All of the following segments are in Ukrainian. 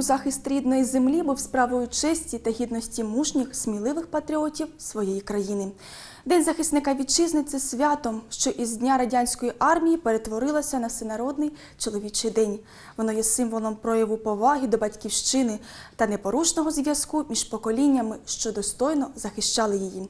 у захист рідної землі був справою честі та гідності мужніх, сміливих патріотів своєї країни. День захисника вітчизни це свято, що із дня радянської армії перетворилося на всенародний чоловічий день. Воно є символом прояву поваги до батьківщини та непорушного зв'язку між поколіннями, що достойно захищали її.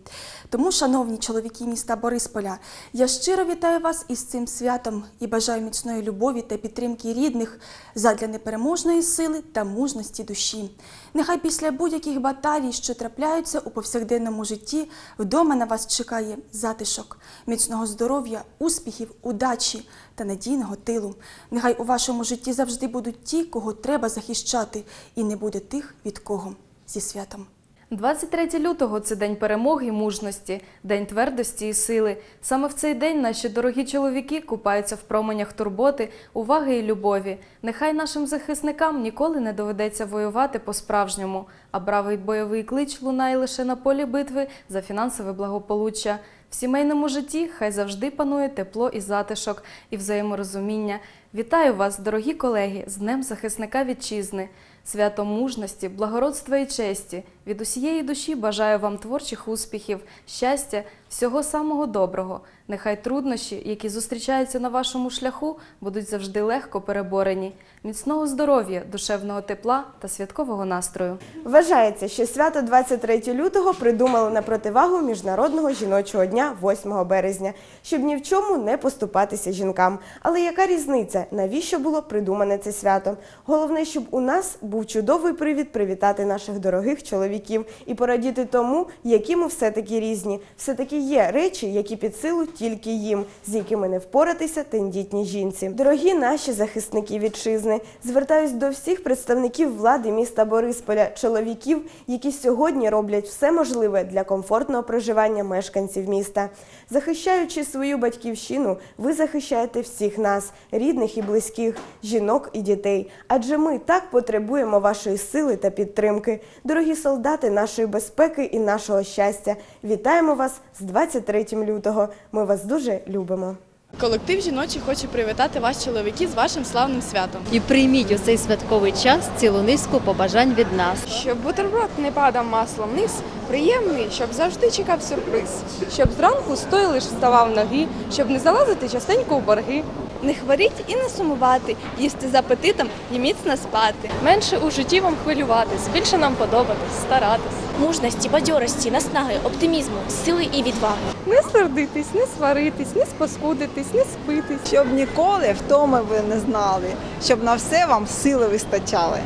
Тому, шановні чоловіки міста Борисполя, я щиро вітаю вас із цим святом і бажаю міцної любові та підтримки рідних задля непереможної сили та мужності душі. Нехай після будь-яких баталій, що трапляються у повсякденному житті, вдома на вас чекає затишок, міцного здоров'я, успіхів, удачі та надійного тилу. Нехай у вашому житті завжди будуть ті, кого треба захищати, і не буде тих, від кого. Зі святом. 23 лютого це день перемоги мужності, день твердості і сили. Саме в цей день наші дорогі чоловіки купаються в променях турботи, уваги і любові. Нехай нашим захисникам ніколи не доведеться воювати по-справжньому, а бравий бойовий клич лунає лише на полі битви за фінансове благополуччя. В сімейному житті хай завжди панує тепло і затишок, і взаєморозуміння. Вітаю вас, дорогі колеги, з Днем захисника вітчизни, святом мужності, благородства і честі. Від усієї душі бажаю вам творчих успіхів, щастя, всього самого доброго. Нехай труднощі, які зустрічаються на вашому шляху, будуть завжди легко переборені. Міцного здоров'я, душевного тепла та святкового настрою. Вважається, що свято 23 лютого придумали на противагу Міжнародного жіночого дня 8 березня, щоб ні в чому не поступатися жінкам. Але яка різниця? Навіщо було придумане це свято? Головне, щоб у нас був чудовий привід привітати наших дорогих чоловіків і порадіти тому, які ми все-таки різні. Все-таки є речі, які під силу тільки їм, з якими не впоратися тендітній жінці. Дорогі наші захисники вітчизни, звертаюсь до всіх представників влади міста Борисполя, чоловіків, які сьогодні роблять все можливе для комфортного проживання мешканців міста. Захищаючи свою батьківщину, ви захищаєте всіх нас, рідних і близьких, жінок і дітей. Адже ми так потребуємо вашої сили та підтримки. Дорогі солдати нашої безпеки і нашого щастя. Вітаємо вас з 23 лютого. Ми вас дуже любимо. Колектив жіночий хоче привітати вас, чоловіки, з вашим славним святом. І прийміть у цей святковий час цілу низку побажань від нас. Щоб бутерброд не падав маслом вниз, приємний, щоб завжди чекав сюрприз. Щоб зранку стой лиш ставав ноги, щоб не залазити частенько у борги. Не хворіть і не сумувати, їсти з апетитом і міцно спати. Менше у житті вам хвилюватись, більше нам подобатись, старатись. мужності, бадьорості, наснаги, оптимізму, сили і відваги. Не сердитись, не сваритись, не спаскудитись, не спитись. щоб ніколи втоми ви не знали, щоб на все вам сили вистачали.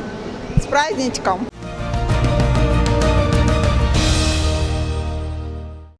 З праздничком!